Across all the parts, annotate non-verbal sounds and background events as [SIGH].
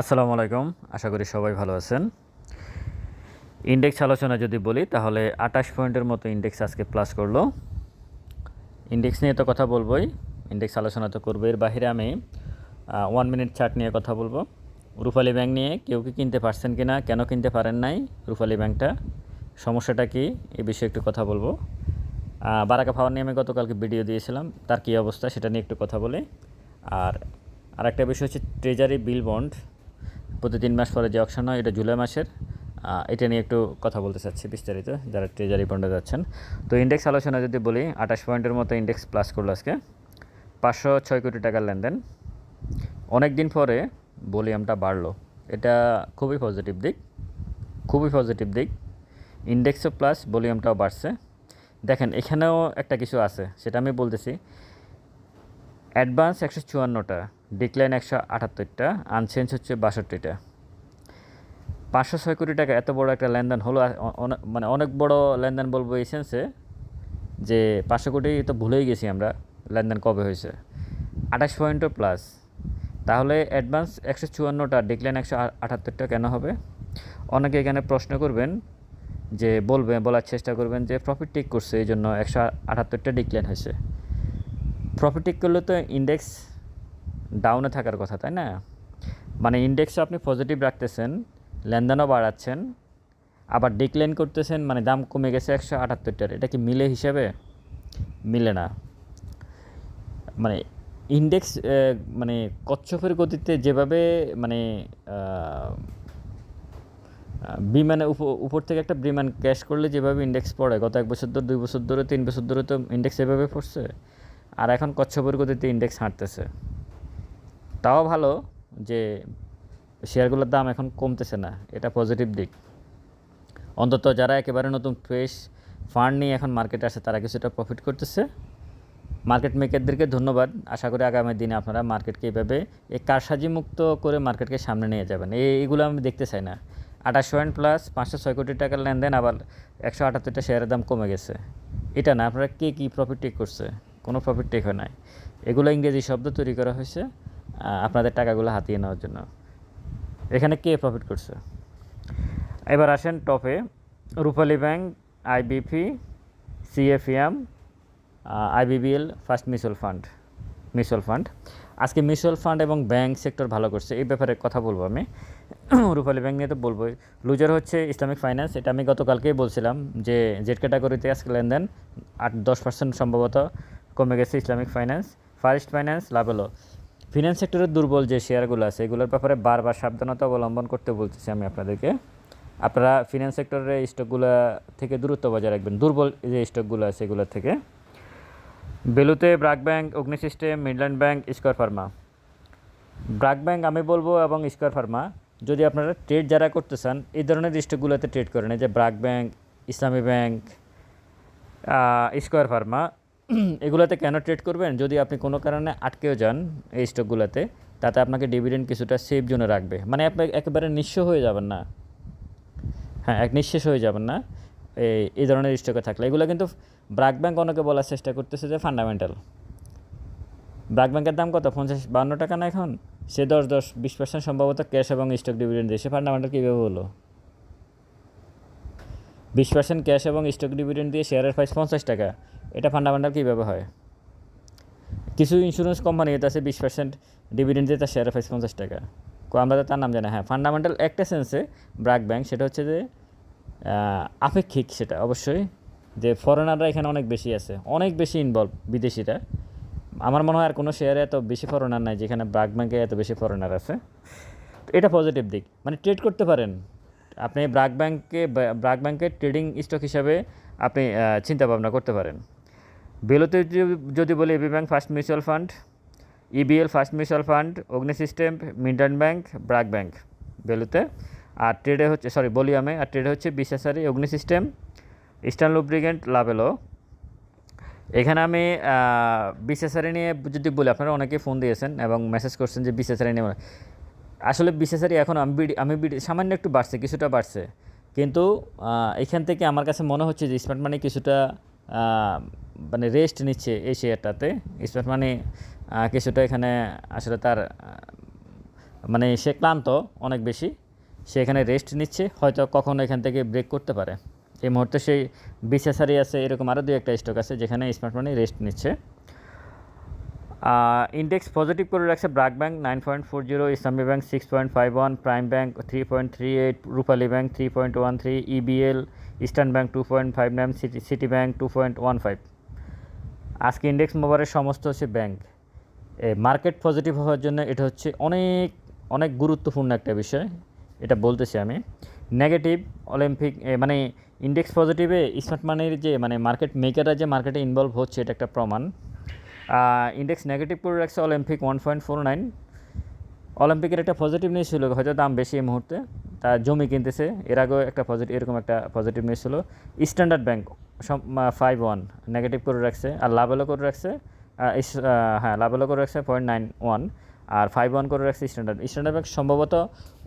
আসসালামু আলাইকুম। আশা করি সবাই ভালো আছেন। ইন্ডেক্স আলোচনা যদি বলি, তাহলে আঠাশ পয়েন্টের মতো ইন্ডেক্স আজকে প্লাস করল। ইন্ডেক্স নিয়ে তো কথা বলবোই। ইন্ডেক্স আলোচনা তো করব এর বাহিরে আমি ওয়ান মিনিট চার্ট নিয়ে কথা বলব। রূপালী ব্যাংক নিয়ে কেউ কি কিনতে পারছেন কি না, কেন কিনতে পারেন নাই রূপালী ব্যাংকটা? সমস্যাটা কি? এ বিষয়ে একটু কথা বলব। বারাকা পাওয়ার নিয়ে আমি গতকালকে ভিডিও দিয়েছিলাম। তার কী অবস্থা সেটা নিয়ে একটু কথা বলি। আর আরেকটা বিষয় হচ্ছে ট্রেজারি বিল বন্ড প্রতি তিন মাস পরে যে অকশন হয়, এটা জুলাই মাসের। এটা নিয়ে একটু কথা বলতে চাচ্ছি বিস্তারিত, যারা ট্রেজারি বন্ডে যাচ্ছেন। তো ইন্ডেক্স আলোচনা যদি বলি, আঠাশ পয়েন্টের মতো ইন্ডেক্স প্লাস করল আজকে। পাঁচশো ছয় কোটি টাকার লেনদেন। অনেক দিন পরে ভলিউমটা বাড়লো। এটা খুবই পজিটিভ দিক, খুবই পজিটিভ দিক। ইন্ডেক্সও প্লাস ভলিউমটাও বাড়ছে। দেখেন, এখানেও একটা কিছু আছে, সেটা আমি বলতেছি। অ্যাডভান্স একশো চুয়ান্নটা, ডিক্লাইন একশো আটাত্তরটা, আনচেঞ্জ হচ্ছে বাষট্টিটা। পাঁচশো ছয় কোটি টাকা এত বড় একটা লেনদেন হলো মানে অনেক বড় লেনদেন বলব এই সেন্সে যে পাঁচশো কোটি তো ভুলেই গেছি আমরা লেনদেন কবে হয়েছে। আঠাশ পয়েন্টও প্লাস তাহলে অ্যাডভান্স একশো চুয়ান্নটা, ডিক্লাইন একশো আটাত্তরটা কেন হবে? অনেকে এখানে প্রশ্ন করবেন, যে বলবেন, বলার চেষ্টা করবেন যে প্রফিট টেক করছে, এই জন্য একশো আটাত্তরটা ডিক্লাইন হয়েছে। প্রফিট করলে তো ইন্ডেক্স ডাউনে থাকার কথা, তাই না? মানে ইন্ডেক্সও আপনি পজিটিভ রাখতেছেন, লেনদেনও বাড়াচ্ছেন, আবার ডিক্লাইন করতেছেন মানে দাম কমে গেছে একশো আটাত্তরটার। এটা কি মিলে হিসাবে? মিলে না। মানে ইন্ডেক্স মানে কচ্ছপের গতিতে যেভাবে মানে বিমানে উপ- উপর থেকে একটা বিমান ক্যাশ করলে যেভাবে ইন্ডেক্স পড়ে, গত এক বছর ধরে, দুই বছর ধরে, তিন বছর ধরে তো ইন্ডেক্স এভাবে পড়ছে। আর এখন কচ্ছপের গতিতে ইন্ডেক্স হাঁটতেছে। তাও ভালো যে শেয়ারগুলোর দাম এখন কমতেছে না, এটা পজিটিভ দিক। অন্তত যারা একেবারে নতুন ফ্রেশ ফান্ড নিয়ে এখন মার্কেটে আসে, তারা কিছুটা প্রফিট করতেছে। মার্কেট মেকারদেরকে ধন্যবাদ। আশা করি আগামী দিনে আপনারা মার্কেটকে এইভাবে এই কারসাজি মুক্ত করে মার্কেটকে সামনে নিয়ে যাবেন। এই এইগুলো আমি দেখতে চাই না। আঠাশ পয়েন্ট প্লাস পাঁচশো ছয় কোটি টাকার লেনদেন, আবার একশো আটাত্তরটা শেয়ারের দাম কমে গেছে। এটা না, আপনারা কে কী প্রফিট টেক করছে? কোনো প্রফিট টেক হয় নাই। এগুলো ইংরেজি শব্দ তৈরি করা হয়েছে আপনাদের টাকাগুলো হাতিয়ে নেওয়ার জন্য। এখানে কে প্রফিট করছে? এবার আসেন টপে Rupali bank IBP CFM IBBL first mutual fund mutual fund আজকে মিউচুয়াল ফান্ড এবং ব্যাংক সেক্টর ভালো করছে, এই ব্যাপারে কথা বলব আমি। [COUGHS] রূপালী ব্যাংক নিয়ে তো বলবোই। লুজার হচ্ছে ইসলামিক ফাইন্যান্স এটা আমি গতকালকেই বলছিলাম যে জেড ক্যাটাগরিতে আজকে লেনদেন আট দশ পার্সেন্ট সম্ভবত। কমে গেছে ইসলামিক ফাইন্যান্স ফার্স্ট ফাইন্যান্স, লাভ হলো। ফিনান্স সেক্টরের দুর্বল যে শেয়ারগুলো আছে, এগুলোর ব্যাপারে বারবার সাবধানতা অবলম্বন করতে বলতেছি আমি আপনাদেরকে। আপনারা ফিনান্স সেক্টরের স্টকগুলো থেকে দূরত্ব বজায় রাখবেন, দুর্বল যে স্টকগুলো আছে এগুলোর থেকে। বেলুতে BRAC bank, Agni system, Midland bank, Square Pharma. BRAC bank আমি বলব এবং স্কোয়ার ফার্মা, যদি আপনারা ট্রেড যারা করতে চান, এই ধরনের স্টকগুলোতে ট্রেড করেন। এই যে BRAC bank, Islami bank Square Pharma এগুলোতে কেন ট্রেড করবেন? যদি আপনি কোনো কারণে আটকেও যান এই স্টকগুলোতে তাতে আপনাকে ডিভিডেন্ড কিছুটা সেফ জোনে রাখবে। মানে আপনি একেবারে নিঃস্ব হয়ে যাবেন না। হ্যাঁ এক নিঃশেষ হয়ে যাবেন না এই ধরনের স্টকে থাকলে। এগুলো কিন্তু ব্রাক ব্যাংক অনেকে বলার চেষ্টা করতেছে যে ফান্ডামেন্টাল ব্রাক ব্যাংকের দাম কত? পঞ্চাশ, বান্ন টাকা না এখন? সে দশ দশ, বিশ পার্সেন্ট সম্ভবত ক্যাশ এবং স্টক ডিভিডেন্ড দিয়ে সে ফান্ডামেন্টাল কীভাবে হলো? বিশ পার্সেন্ট ক্যাশ এবং স্টক ডিভিডেন্ড দিয়ে শেয়ারের প্রাইস পঞ্চাশ টাকা। এটা ফান্ডামেন্টাল কীভাবে হয়? কিছু ইন্স্যুরেন্স কোম্পানি এটা আছে বিশ পার্সেন্ট ডিভিডেন্ড দিয়ে তার শেয়ারের প্রাইস পঞ্চাশ টাকা। কো, আমরা তার নাম জানি হ্যাঁ ফান্ডামেন্টাল একটা সেন্সে ব্রাক ব্যাংক, সেটা হচ্ছে যে আপেক্ষিক সেটা অবশ্যই, যে ফরেনাররা এখানে অনেক বেশি আছে, অনেক বেশি ইনভলভ বিদেশিরা। আমার মনে হয় আর কোনো শেয়ারে এত বেশি ফরেনার নাই, যেখানে ব্রাক ব্যাংকে এত বেশি ফরেনার আছে। এটা পজিটিভ দিক। মানে ট্রেড করতে পারেন। আপনি ব্রাক ব্যাংকে ব্রাক ব্যাংকের ট্রেডিং স্টক হিসাবে আপনি চিন্তা ভাবনা করতে পারেন। বেলোতে যদি- বলি AB bank, first mutual fund, EBL, first mutual fund Agni system মিন্টান bank, BRAC bank বেলুতে। আর ট্রেডে হচ্ছে, সরি বলিয়ামে আর ট্রেডে হচ্ছে বিশেষারি অগ্নি সিস্টেম ইস্টার্ন লুব্রিগেন্ট লাভেলো। এখানে আমি বিশেষারি নিয়ে যদি বলি, আপনারা অনেকেই ফোন দিয়েছেন এবং মেসেজ করছেন যে বিশেষারি নিয়ে আসলে বিশেষারি এখন আমি বিডি, আমি সামান্য একটু বাড়ছে, কিছুটা বাড়ছে। কিন্তু এখান থেকে আমার কাছে মনে হচ্ছে যে স্মার্ট মানি কিছুটা মানে রেস্ট নিচ্ছে এই শেয়ারটাতে স্মার্ট মানি কিছুটা এখানে আসলে তার মানে সে ক্লান্ত অনেক বেশি। সে এখানে রেস্ট নিচ্ছে, হয়তো কখনো এখান থেকে ব্রেক করতে পারে। এই মুহূর্তে সেই বিসেসারি আছে, এরকম আরও দুই একটা স্টক আছে যেখানে স্মার্ট মানি রেস্ট নিচ্ছে। ইন্ডেক্স পজিটিভ করে রাখছে BRAC bank nine point four zero Islami bank six point five one Prime bank three point three eight Rupali bank three point one three EBL Eastern bank two point five nine City City bank two point one five আজকে index মোবারের সমস্ত হচ্ছে bank market positive হওয়ার জন্য এটা হচ্ছে অনেক অনেক গুরুত্বপূর্ণ একটা বিষয়, এটা বলতেছি আমি। নেগেটিভ অলিম্পিক মানে ইন্ডেক্স পজিটিভে স্মার্ট মানির যে মানে মার্কেট মেকাররা যে মার্কেটে ইনভলভ হচ্ছে, এটা একটা প্রমাণ। ইন্ডেক্স নেগেটিভ করে রাখছে Olympic one point four nine অলিম্পিকের একটা পজিটিভ নিউজ ছিল, হয়তো দাম বেশি এই মুহূর্তে। তার জমি কিনতেছে। এর আগেও একটা পজিটিভ এরকম একটা পজিটিভ নিউজ ছিল। Standard bank five one negative করে রাখছে, আর লাভেলও করে রাখছে হ্যাঁ লাভেলও করে রাখছে পয়েন্ট নাইন ওয়ান আর ফাইভ ওয়ান করে রাখছে স্ট্যান্ডার্ড স্ট্যান্ডার্ড ব্যাংক সম্ভবত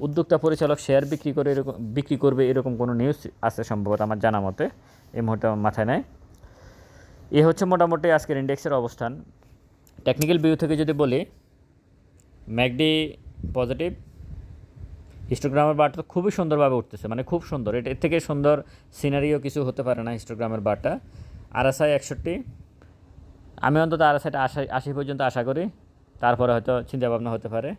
উদ্যোক্তা পরিচালক শেয়ার বিক্রি করে এরকম, বিক্রি করবে এরকম কোনো নিউজ আছে সম্ভবত আমার জানা মতে, এই মুহূর্তে আমার মাথায় নেয় এ হচ্ছে মোটামুটি আজকের ইন্ডেক্সের অবস্থান। টেকনিক্যাল ভিউ থেকে যদি বলি ম্যাকডি পজিটিভ হিস্টোগ্রামের বারটা তো খুবই সুন্দরভাবে উঠতেছে মানে খুব সুন্দর। এটা, এর থেকে সুন্দর সিনারিও কিছু হতে পারে না হিস্টোগ্রামের বারটা। আরএসআই একষট্টি। আমি অন্তত আর আরএসআইটা আশা, আশি পর্যন্ত আশা করি, তারপরে হয়তো চিন্তাভাবনা হতে পারে।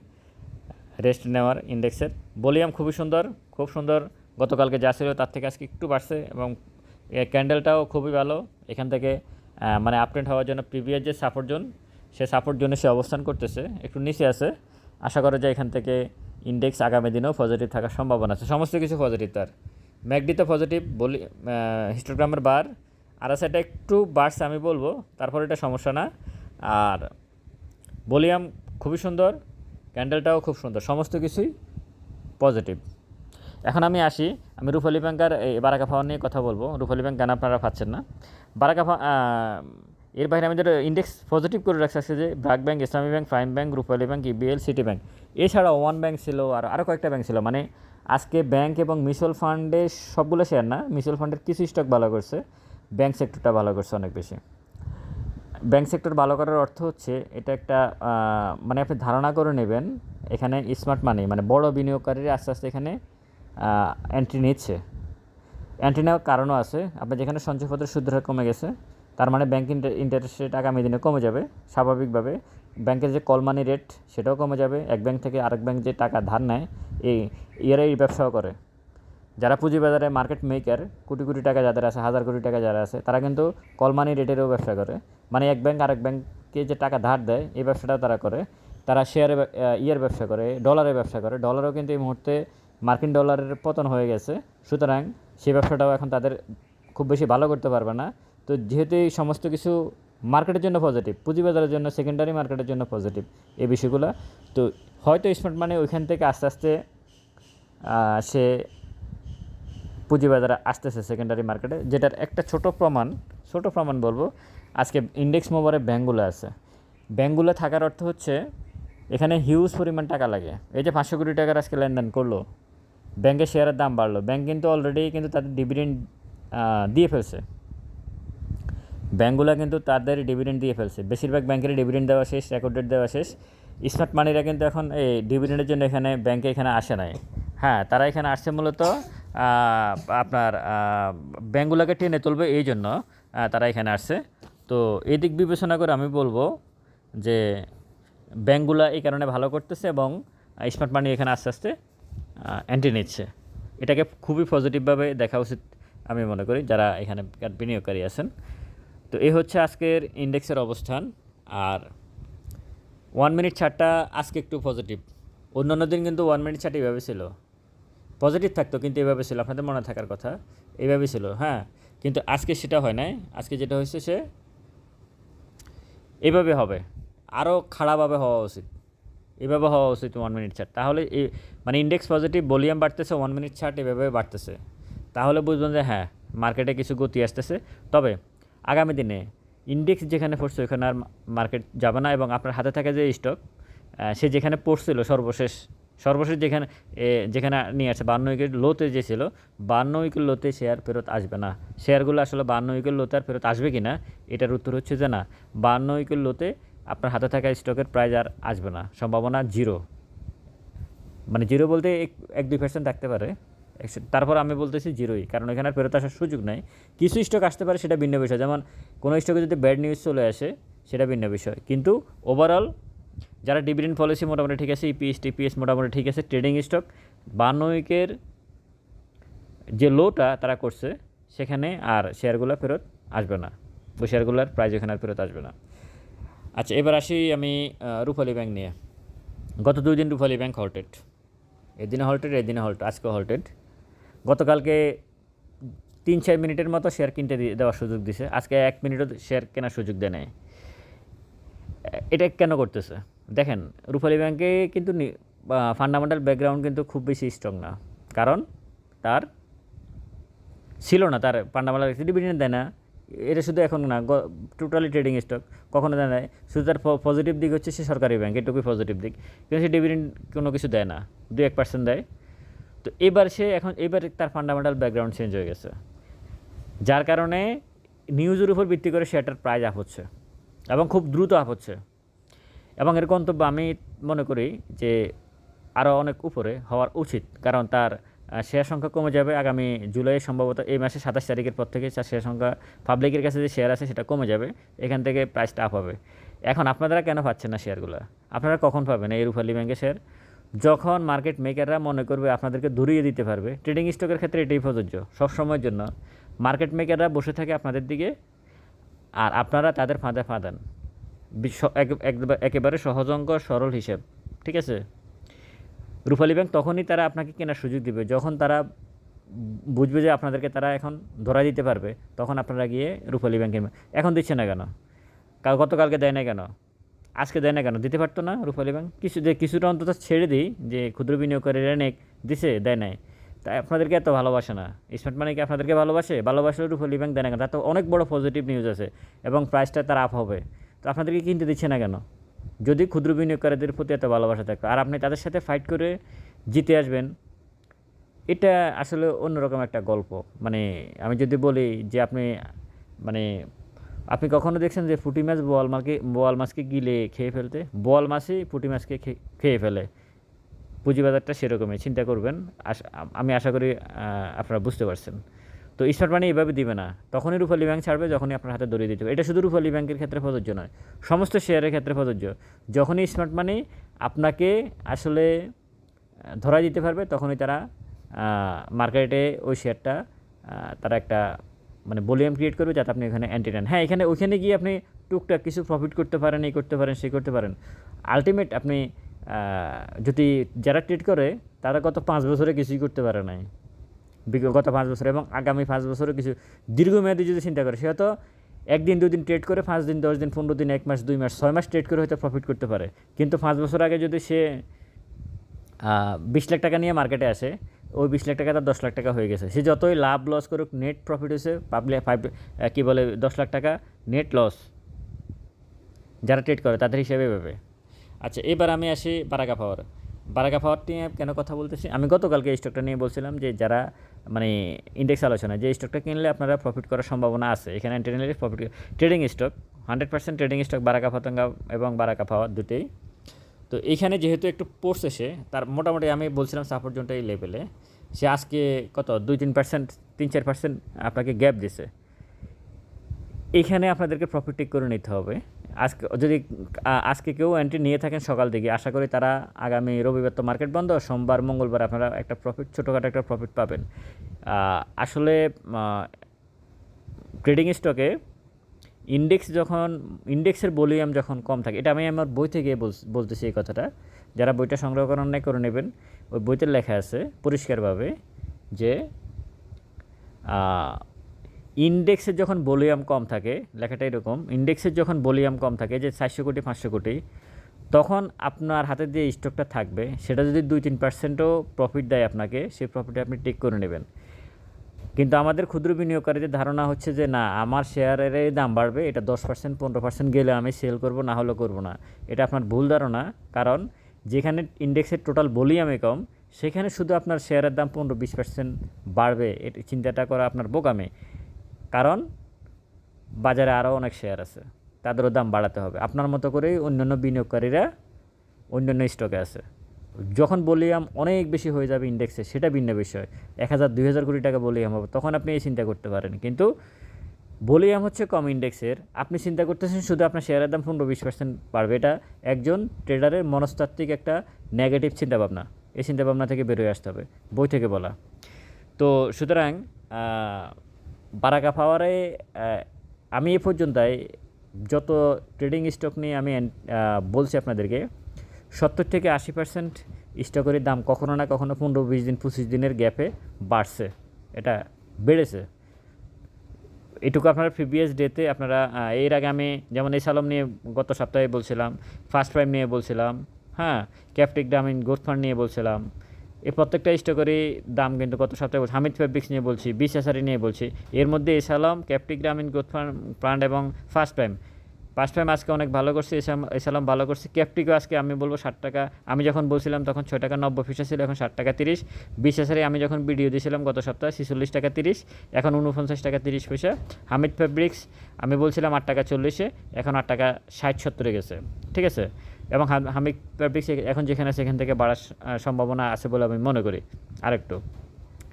রেস্ট নেওয়ার ইন্ডেক্সের। ভলিউম খুবই সুন্দর, খুব সুন্দর। গতকালকে যা ছিল তার থেকে আজকে একটু বাড়ছে এবং ক্যান্ডেলটাও খুবই ভালো। এখান থেকে মানে আপট্রেন্ড হওয়ার জন্য প্রিভিয়াস যে সাপোর্ট জোন সে সাপোর্ট জোনে সে অবস্থান করতেছে, একটু নিচে আছে। আশা করা যায় এখান থেকে ইন্ডেক্স আগামী দিনেও পজিটিভ থাকার সম্ভাবনা আছে। সমস্ত কিছু পজিটিভ তার। ম্যাকডিতে পজিটিভ বলি হিস্টোগ্রামের বার আর সেটা একটু বাড়ছে, আমি বলব। তারপর এটা সমস্যা না। আর ভলিউম খুবই সুন্দর, ক্যান্ডেলটাও খুব সুন্দর, সমস্ত কিছুই পজিটিভ এখন আমি আসি, আমি রুফালি ব্যাংকার, এই বারাকা ফাওয়ার নিয়ে কথা বলব। রুফালি ব্যাংক কেন আপনারা পাচ্ছেন না। বারাকা এর বাইরে আমাদের ইন্ডেক্স পজিটিভ করে রাখছে আজকে যে, BRAC bank, Islami bank Prime bank, Rupali bank, EBL, City bank. এছাড়াও ওয়ান ব্যাংক ছিল আর আরও কয়েকটা ব্যাংক ছিল। মানে আজকে ব্যাংক এবং মিউচুয়াল ফান্ডে সবগুলো শেয়ার না, মিউচুয়াল ফান্ডের কিছু স্টক ভালো করছে। ব্যাংক সেক্টরটা ভালো করছে অনেক বেশি। ব্যাংক সেক্টর ভালো করার অর্থ হচ্ছে, এটা একটা মানে আপনি ধারণা করে নেবেন, এখানে স্মার্ট মানি মানে বড় বিনিয়োগকারীরা আস্তে আস্তে এখানে এন্ট্রি নিচ্ছে। এন্ট্রি নেওয়ার কারণও আছে। আপনার যেখানে সঞ্চয়পত্রের সুদ হার কমে গেছে তার মানে ব্যাংক ইন্টারেস্ট রেট আগামী দিনে কমে যাবে। স্বাভাবিকভাবে ব্যাংকের যে কল মানি রেট সেটাও কমে যাবে। এক ব্যাংক থেকে আরেক ব্যাংক যে টাকা ধার নেয়, এই, এরা এই ব্যবসাও করে। যারা পুঁজিবাজারে মার্কেট মেকার কোটি কোটি টাকা যাদের আছে, হাজার কোটি টাকা যারা আছে, তারা কিন্তু কল মানি রেটেরও ব্যবসা করে। মানে এক ব্যাংক আরেক ব্যাংককে যে টাকা ধার দেয়, এই ব্যবসাটাও তারা করে। তারা শেয়ারে ইয়ের ব্যবসা করে ডলারের ব্যবসা করে। ডলারও কিন্তু এই মুহূর্তে মার্কিন ডলারের পতন হয়ে গেছে। সুতরাং সেই ব্যবসাটাও এখন তাদের খুব বেশি ভালো করতে পারবে না। তো যেহেতু এই সমস্ত কিছু মার্কেটের জন্য পজিটিভ পুঁজিবাজারের জন্য সেকেন্ডারি মার্কেটের জন্য পজিটিভ এই বিষয়গুলো, তো হয়তো স্মার্ট মানে ওইখান থেকে আস্তে আস্তে সে পুঁজিবাজারে আসতেছে সেকেন্ডারি মার্কেটে যেটার একটা ছোট প্রমাণ ছোট প্রমাণ বলব, আজকে ইন্ডেক্স মোবারে ব্যাঙ্কগুলো আছে। ব্যাঙ্কগুলো থাকার অর্থ হচ্ছে, এখানে হিউজ পরিমাণ টাকা লাগে। এই যে পাঁচশো কোটি টাকার আজকে লেনদেন করল, ব্যাংকের শেয়ারের দাম বাড়লো। ব্যাংক কিন্তু অলরেডি কিন্তু তাদের ডিভিডেন্ড দিয়ে ফেলছে। ব্যাঙ্কগুলো কিন্তু তাদের ডিভিডেন্ড দিয়ে ফেলছে। বেশিরভাগ ব্যাংকের ডিভিডেন্ড দেওয়া শেষ রেকর্ড ডেট দেওয়া শেষ। স্মার্ট মানিরা কিন্তু এখন এই ডিভিডেন্ডের জন্য এখানে ব্যাংকে এখানে আসে নাই। হ্যাঁ তারা এখানে আসছে মূলত আপনার ব্যাঙ্কগুলোকে টেনে তুলবে এই জন্য তারা এখানে আসছে। তো এই দিক বিবেচনা করে আমি বলব যে ব্যাঙ্কগুলো এই কারণে ভালো করতেছে এবং স্মার্ট মানি এখানে আস্তে আস্তে অ্যান্টি নিচ্ছে। এটাকে খুবই পজিটিভভাবে দেখা উচিত আমি মনে করি, যারা এখানে বিনিয়োগকারী আছেন। তো এই হচ্ছে আজকের ইন্ডেক্সের অবস্থান। আর ওয়ান মিনিট ছাড়টা আজকে একটু পজিটিভ অন্যান্য দিন কিন্তু ওয়ান মিনিট ছাড়টা এইভাবে ছিল। পজিটিভ থাকতো, কিন্তু এভাবে ছিল। আপনাদের মনে থাকার কথা এইভাবে ছিল হ্যাঁ। কিন্তু আজকে সেটা হয় নাই। আজকে যেটা হয়েছে, সে এভাবে হবে। আরও খারাপভাবে হওয়া উচিত। এভাবে হওয়া উচিত ওয়ান মিনিট ছাড় তাহলে এই মানে ইন্ডেক্স পজিটিভ ভলিউম বাড়তেছে ওয়ান মিনিট ছাড় এভাবে বাড়তেছে। তাহলে বুঝবেন যে হ্যাঁ মার্কেটে কিছু গতি আসতেছে। তবে আগামী দিনে ইন্ডেক্স যেখানে পড়ছে ওখানে আর মার্কেট যাবে না এবং আপনার হাতে থাকা যে স্টক সে যেখানে পড়ছিল সর্বশেষ সর্বশেষ যেখানে যেখানে নিয়ে আসছে বান্ন উইকেট লোতে যে ছিল, বান্ন উইকেট লোতে শেয়ার ফেরত আসবে না। শেয়ারগুলো আসলে বান্ন উইকেট লোতে আর ফেরত আসবে কি না এটার উত্তর হচ্ছে যে না। বান্ন উইকেট লোতে আপনার হাতে থাকা স্টকের প্রাইস আর আসবে না, সম্ভাবনা জিরো মানে জিরো বলতে এক দুই পার্সেন্ট থাকতে পারে। তারপর আমি বলতেছি জিরোই, কারণ এখানে ফেরত আসার সুযোগ নাই। কিছু স্টক আসতে পারে, সেটা ভিন্ন বিষয়। যেমন কোনো স্টকে যদি ব্যাড নিউজ চলে আসে, সেটা ভিন্ন বিষয়। কিন্তু ওভারঅল যারা ডিভিডেন্ড পলিসি মোটামুটি ঠিক আছে ইপিএস টিপিএস মোটামুটি ঠিক আছে ট্রেডিং স্টক বান্ন উইকের যে লোটা তারা করছে, সেখানে আর শেয়ারগুলো ফেরত আসবে না। ওই শেয়ারগুলোর প্রাইস এখানে আর ফেরত আসবে না। আচ্ছা এবার আসি আমি রূপালী ব্যাংক নিয়ে। গত দুই দিন রূপালী ব্যাংক হল্টেড এদিনে হল্টেড এদিনে হল্ট আজকে হল্টেড গতকালকে তিন চার মিনিটের মতো শেয়ার কিনতে দেওয়ার সুযোগ দিছে। আজকে এক মিনিটও শেয়ার কেনার সুযোগ দেয় নেয় এটা কেন করতেছে? দেখেন, রূপালী ব্যাংকে কিন্তু ফান্ডামেন্টাল ব্যাকগ্রাউন্ড কিন্তু খুব বেশি স্ট্রং না। কারণ তার ছিল না, তার ফান্ডামেন্টাল ডিভিডেন্ড দেয় না। এটা শুধু এখন না টোটালি ট্রেডিং স্টক কখনো দেয় না শুধু তার পজিটিভ দিক হচ্ছে সে সরকারি ব্যাংক, এটুকুই পজিটিভ দিক। কিন্তু সে ডিভিডেন্ড কোনো কিছু দেয় না। দু এক পার্সেন্ট দেয়। তো এবার সে এখন, এবার তার ফান্ডামেন্টাল ব্যাকগ্রাউন্ড চেঞ্জ হয়ে গেছে। যার কারণে নিউজের উপর ভিত্তি করে শেয়ারটার প্রাইস আপ হচ্ছে এবং খুব দ্রুত আপ হচ্ছে। এবং এর গন্তব্য আমি মনে করি যে আরও অনেক উপরে হওয়ার উচিত, কারণ তার শেয়ার সংখ্যা কমে যাবে। আগামী জুলাই সম্ভবত এই মাসে সাতাশ তারিখের পর থেকে তার শেয়ার সংখ্যা পাবলিকের কাছে যে শেয়ার আছে সেটা কমে যাবে, এখান থেকে প্রাইসটা আপ হবে। এখন আপনারা কেন পাচ্ছেন না শেয়ারগুলো আপনারা কখন পাবেন এই রূপালী ব্যাংকের শেয়ার যখন মার্কেট মেকাররা মনে করবে আপনাদেরকে ধরিয়ে দিতে পারবে ট্রেডিং স্টকের ক্ষেত্রে এটাই প্রযোজ্য, সবসময়ের জন্য। মার্কেট মেকাররা বসে থাকে আপনাদের দিকে আর আপনারা তাদের ফাঁদে ফাঁদান একেবারে সহজ অঙ্ক সরল হিসেব, ঠিক আছে? রূপালী ব্যাংক তখনই তারা আপনাকে কেনার সুযোগ দিবে। যখন তারা বুঝবে যে আপনাদেরকে তারা এখন ধরা দিতে পারবে, তখন আপনারা গিয়ে রূপালী ব্যাংকে এখন দিচ্ছে না কেন? কাল, গতকালকে দেয় না কেন? আজকে দেয় না কেন? দিতে পারতো না রূপালী ব্যাংক। কিছু যে কিছুটা অন্তত ছেড়ে দিই যে ক্ষুদ্র বিনিয়োগকারীরা নেক দিছে, দেয় নাই। তাই আপনাদেরকে এত ভালোবাসে না। স্মার্ট মানে কি আপনাদেরকে ভালোবাসে? ভালোবাসলে রূপালী ব্যাংক দেয় না কেন? তার তো অনেক বড় পজিটিভ নিউজ আছে এবং প্রাইসটা তার আপ হবে। তো আপনাদেরকে কিনতে দিচ্ছে না কেন? যদি ক্ষুদ্র বিনিয়োগকারীদের প্রতি এত ভালোবাসা থাকতো আর আপনি তাদের সাথে ফাইট করে জিতে আসবেন, এটা আসলে অন্যরকম একটা গল্প। মানে আমি যদি বলি যে আপনি মানে আপনি কখনো দেখছেন যে পুঁটি মাছ বোয়াল মাছকে বোয়াল মাছকে গিলে খেয়ে ফেলতে? বোয়াল মাছই পুঁটি মাছকে খেয়ে ফেলে। পুঁজিবাজারটা সেরকমই, চিন্তা করবেন। আমি আশা করি আপনারা বুঝতে পারছেন। তো স্মার্ট মানি এভাবে দিবে না। তখনই রূপালী ব্যাংক ছাড়বে, যখনই আপনার হাতে দড়িয়ে দিতে হবে। এটা শুধু রূপালী ব্যাংকের ক্ষেত্রে প্রযোজ্য নয়, সমস্ত শেয়ারের ক্ষেত্রে প্রযোজ্য। যখনই স্মার্ট মানি আপনাকে আসলে ধরা দিতে পারবে, তখনই তারা মার্কেটে ওই শেয়ারটা তারা একটা মানে ভলিউম ক্রিয়েট করবে যাতে আপনি এখানে এন্ট্রি নেন। হ্যাঁ এখানে ওইখানে গিয়ে আপনি টুকটাক কিছু প্রফিট করতে পারেন এই করতে পারেন, সে করতে পারেন। আলটিমেট আপনি যদি যারা ট্রেড করে, তারা গত পাঁচ বছরে কিছুই করতে পারে নাই। গত পাঁচ বছর এবং আগামী পাঁচ বছরে কিছু দীর্ঘমেয়াদী যদি চিন্তা করে, সে হয়তো একদিন, দুদিন ট্রেড করে, পাঁচ দিন, দশ দিন, পনেরো দিন, এক মাস, দুই মাস, ছয় মাস ট্রেড করে হয়তো প্রফিট করতে পারে। কিন্তু পাঁচ বছর আগে যদি সে বিশ লাখ টাকা নিয়ে মার্কেটে আসে ওই বিশ লাখ টাকা তার দশ লাখ টাকা হয়ে গেছে। সে যতই লাভ লস করুক নেট প্রফিট হয়েছে পাবলিক ফাইভ কী বলে, দশ লাখ টাকা নেট লস যারা ট্রেড করে, তাদের হিসেবে ভেবে আচ্ছা এবার আমি আসি বারাকা পাওয়ার বারাকা পাওয়ার নিয়ে কেন কথা বলতেছি? আমি গতকালকে এই স্টকটা নিয়ে বলছিলাম যে, যারা মানে ইন্ডেক্স আলোচনা, যে স্টকটা কিনলে আপনারা প্রফিট করার সম্ভাবনা আছে। এখানে ইন্টারনেটে profit trading stock hundred percent trading stock Baraka Patenga এবং বারাকা পাওয়ার দুটোই। তো এইখানে যেহেতু একটু পড়ছে সে তার মোটামুটি আমি বলছিলাম সাপোর্ট জোনটা এই লেভেলে সে আজকে কত? দুই তিন পার্সেন্ট তিন চার পার্সেন্ট আপনাকে গ্যাপ দিছে। এইখানে আপনাদেরকে প্রফিট টেক করে নিতে হবে। আজকে, যদি আজকে কেউ এন্ট্রি নিয়ে থাকেন সকাল থেকে, আশা করি তারা আগামী রবিবার তো মার্কেট বন্ধ, সোমবার, মঙ্গলবার আপনারা একটা প্রফিট ছোটোখাটো একটা প্রফিট পাবেন। আসলে ট্রেডিং স্টকে ইন্ডেক্স যখন ইন্ডেক্সের ভলিউম যখন কম থাকে, এটা আমি আমার বই থেকে বল- বলতেছি এই কথাটা, যারা বইটা সংগ্রহ করেন নাই করে নেবেন, ওই বইতে লেখা আছে পরিষ্কারভাবে যে ইন্ডেক্সের যখন ভলিউম কম থাকে, লেখাটা এরকম ইন্ডেক্সের যখন ভলিউম কম থাকে, যে চারশো কোটি, পাঁচশো কোটি, তখন আপনার হাতে যে স্টকটা থাকবে, সেটা যদি দুই তিন পার্সেন্টও প্রফিট দেয় আপনাকে, সেই প্রফিটে আপনি টেক করে নেবেন। কিন্তু আমাদের ক্ষুদ্র বিনিয়োগকারীদের ধারণা হচ্ছে যে, না, আমার শেয়ারের দাম বাড়বে, এটা দশ পার্সেন্ট পনেরো পার্সেন্ট গেলে আমি সেল করব, না হলে করব না। এটা আপনার ভুল ধারণা, কারণ যেখানে ইন্ডেক্সের টোটাল ভলিউমে কম, সেখানে শুধু আপনার শেয়ারের দাম পনেরো বিশ পার্সেন্ট বাড়বে এটা চিন্তাটা করা আপনার বোকামে। কারণ বাজারে আরও অনেক শেয়ার আছে, তাদেরও দাম বাড়াতে হবে। আপনার মতো করেই অন্যান্য বিনিয়োগকারীরা অন্যান্য স্টকে আছে। যখন ভলিউম অনেক বেশি হয়ে যাবে ইন্ডেক্সে সেটা ভিন্ন বিষয়। এক হাজার, দুই হাজার কোটি টাকা ভলিউম হবে। তখন আপনি এই চিন্তা করতে পারেন। কিন্তু ভলিউম হচ্ছে কম ইন্ডেক্সের আপনি চিন্তা করতেছেন শুধু আপনার শেয়ারের দাম পনেরো, বিশ পার্সেন্ট বাড়বে। এটা একজন ট্রেডারের মনস্তাত্ত্বিক একটা নেগেটিভ চিন্তাভাবনা। এই চিন্তাভাবনা থেকে বেরোয় আসতে হবে, বই থেকে বলা। তো সুতরাং বারাকা পাওয়ারে আমি এ পর্যন্তই। যত ট্রেডিং স্টক নিয়ে আমি বলছি আপনাদেরকে সত্তর থেকে আশি পার্সেন্ট স্টকের দাম কখনো না কখনো পনেরো বিশ দিন, পঁচিশ দিনের গ্যাপে বাড়ছে। এটা বেড়েছে। এটুকু আপনারা প্রিভিয়াস ডেতে আপনারা এর আগে আমি যেমন এই সালম নিয়ে গত সপ্তাহে বলছিলাম ফার্স্ট প্রাইম নিয়ে বলছিলাম হ্যাঁ ক্যাপটিক গ্রামীণ গোট ফান্ড নিয়ে বলছিলাম এই প্রত্যেকটা স্টকেরই দাম কিন্তু গত সপ্তাহে বলছি হামিদ ফেব্রিক্স নিয়ে বলছি বিশাসারি নিয়ে বলছি। এর মধ্যে এসালাম ক্যাপটিক গ্রামীণ গোট ফান্ড এবং ফার্স্ট প্রাইম ফার্স্ট টাইম আজকে অনেক ভালো করছে এসালাম ভালো করছে। ক্যাপটিকও আজকে আমি বলব ষাট টাকা। আমি যখন বলছিলাম তখন ছয় টাকা নব্বই পয়সা ছিল, এখন ষাট টাকা তিরিশ। বিশেষারে আমি যখন ভিডিও দিয়েছিলাম গত সপ্তাহে, ছেচল্লিশ টাকা তিরিশ, এখন উনপঞ্চাশ টাকা তিরিশ পয়সা। হামিদ ফেব্রিক্স আমি বলছিলাম আট টাকা চল্লিশে, এখন আট টাকা ষাট সত্তরে গেছে। ঠিক আছে? এবং হাম- হামিদ ফেব্রিক্স এখন যেখানে সেখান থেকে বাড়ার সম্ভাবনা আছে বলে আমি মনে করি। আরেকটু।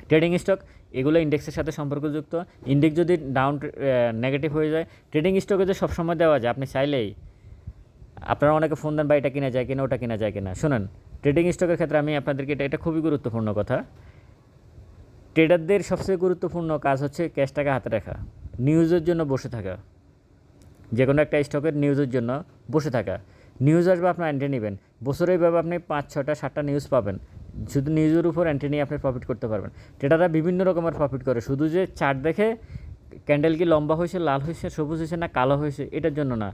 ট্রেডিং স্টক এগুলো ইন্ডেক্সের সাথে সম্পর্কযুক্ত। ইন্ডেক্স যদি ডাউন নেগেটিভ হয়ে যায় ট্রেডিং স্টকে যে সবসময় দেওয়া যায়, আপনি চাইলেই আপনারা অনেকে ফোন দেন বা এটা কিনা যায় কিনা, ওটা কিনা যায় কিনা? শুনুন ট্রেডিং স্টকের ক্ষেত্রে আমি আপনাদেরকে এটা এটা খুবই গুরুত্বপূর্ণ কথা। ট্রেডারদের সবচেয়ে গুরুত্বপূর্ণ কাজ হচ্ছে ক্যাশ টাকা হাতে রাখা নিউজের জন্য বসে থাকা। যে কোনো একটা স্টকের নিউজের জন্য বসে থাকা। নিউজ আসবে আপনার এন্ট্রি নেবেন। বছরে এইভাবে আপনি পাঁচ ছটা সাতটা নিউজ পাবেন। শুধু নিউজের উপর এন্ট্রি নিয়ে আপনি প্রফিট করতে পারবেন। ট্রেডাররা বিভিন্ন রকমের প্রফিট করে। শুধু যে চার্ট দেখে ক্যান্ডেল কি লম্বা হয়েছে, লাল হয়েছে, সবুজ হয়েছে না কালো হয়েছে, এটার জন্য না।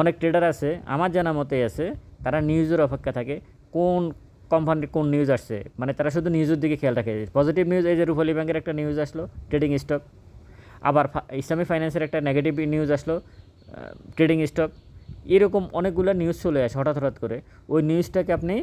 অনেক ট্রেডার আছে, আমার জানা মতে আছে, তারা নিউজের অপেক্ষা থাকে, কোন কোম্পানির কোন নিউজ আসছে। মানে তারা শুধু নিউজের দিকে খেয়াল রাখে। পজিটিভ নিউজ এই যে রুফালি ব্যাংকের একটা নিউজ আসলো ট্রেডিং স্টক আবার ইসলামী ফাইন্যান্সের একটা নেগেটিভ নিউজ আসলো ট্রেডিং স্টক এরকম অনেকগুলো নিউজ চলে আসে হঠাৎ হঠাৎ করে। ওই নিউজটাকে আপনি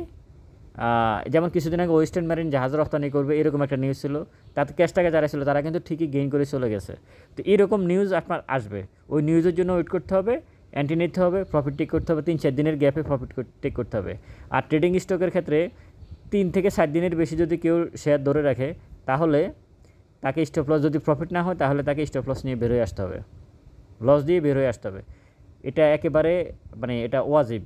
যেমন কিছুদিন আগে ওয়েস্টার্ন ম্যারিন জাহাজ রপ্তানি করবে, এরকম একটা নিউজ ছিল। তাতে ক্যাশ টাকা যারা ছিল, তারা কিন্তু ঠিকই গেইন করে চলে গেছে। তো এরকম নিউজ আপনার আসবে। ওই নিউজের জন্য ওয়েট করতে হবে অ্যান্টি নিতে হবে প্রফিট টেক করতে হবে, তিন চার দিনের গ্যাপে প্রফিট টেক করতে হবে। আর ট্রেডিং স্টকের ক্ষেত্রে তিন থেকে সাত দিনের বেশি যদি কেউ শেয়ার ধরে রাখে, তাহলে তাকে স্টপ লস যদি প্রফিট না হয়, তাহলে তাকে স্টপ লস নিয়ে বেরোয় আসতে হবে। লস দিয়ে বের হয়ে আসতে হবে। এটা একেবারে মানে এটা ওয়াজিব।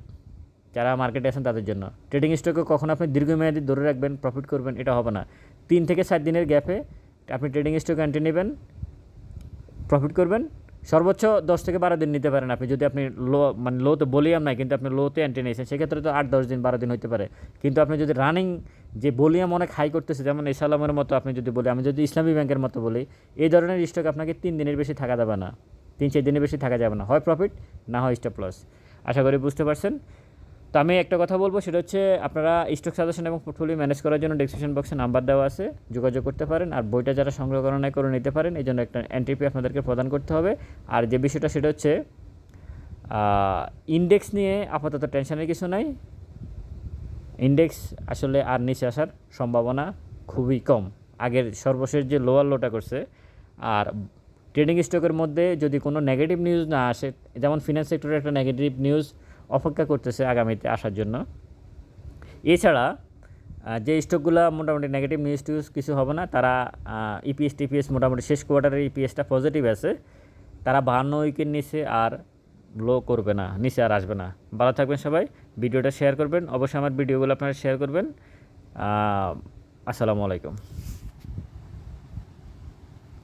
যারা মার্কেটে আছেন তাদের জন্য। ট্রেডিং স্টকে কখনো আপনি দীর্ঘমেয়াদী ধরে রাখবেন প্রফিট করবেন, এটা হবে না। তিন থেকে সাত দিনের গ্যাপে আপনি ট্রেডিং স্টকে এন্ট্রি নেবেন প্রফিট করবেন। সর্বোচ্চ দশ থেকে বারো দিন নিতে পারেন আপনি। যদি আপনি লো মানে লোতে বলিয়াম নাই, কিন্তু আপনি লোতে এন্ট্রি নিয়েছেন, সেক্ষেত্রে তো আট দশ দিন, বারো দিন হতে পারে। কিন্তু আপনি যদি রানিং যে বলিয়াম অনেক হাই করতেছে, যেমন ইসলামের মতো আপনি যদি বলি, আমি যদি ইসলামী ব্যাংকের মতো বলি, এই ধরনের স্টক আপনাকে তিন দিনের বেশি থাকা যাবে না। তিন, চার দিনের বেশি থাকা যাবে না। হয় প্রফিট না হয় স্টপ লস আশা করি বুঝতে পারছেন। তো আমি একটা কথা বলব, সেটা হচ্ছে আপনারা স্টক সাজেশন এবং পোর্টফোলিও ম্যানেজ করার জন্য ডিসক্রিপশন বক্সে নাম্বার দেওয়া আছে, যোগাযোগ করতে পারেন আর বইটা যারা সংগ্রহ করা নাই করে নিতে পারেন, এই জন্য একটা এনটিপি আপনাদেরকে প্রদান করতে হবে। আর যে বিষয়টা, সেটা হচ্ছে ইন্ডেক্স নিয়ে আপাতত টেনশনের কিছু নাই। ইন্ডেক্স আসলে আর নিচে আসার সম্ভাবনা খুবই কম। আগের সর্বশেষ যে লোয়ার লোটা করছে, আর ট্রেডিং স্টকের মধ্যে যদি কোনো নেগেটিভ নিউজ না আসে, যেমন ফিনান্স সেক্টরের একটা নেগেটিভ নিউজ অপেক্ষা করতেছে আগামীতে আসার জন্য। এছাড়া যে স্টকগুলো মোটামুটি নেগেটিভ নিউজ টিউজ কিছু হবে না, তারা ইপিএস টিপিএস মোটামুটি শেষ কোয়ার্টারের ইপিএসটা পজিটিভ আছে। তারা বাহান্ন উইকের নিচে আর লো করবে না নিচে আর আসবে না। ভালো থাকবেন সবাই, ভিডিওটা শেয়ার করবেন। অবশ্যই আমার ভিডিওগুলো আপনারা শেয়ার করবেন। আসসালামু আলাইকুম।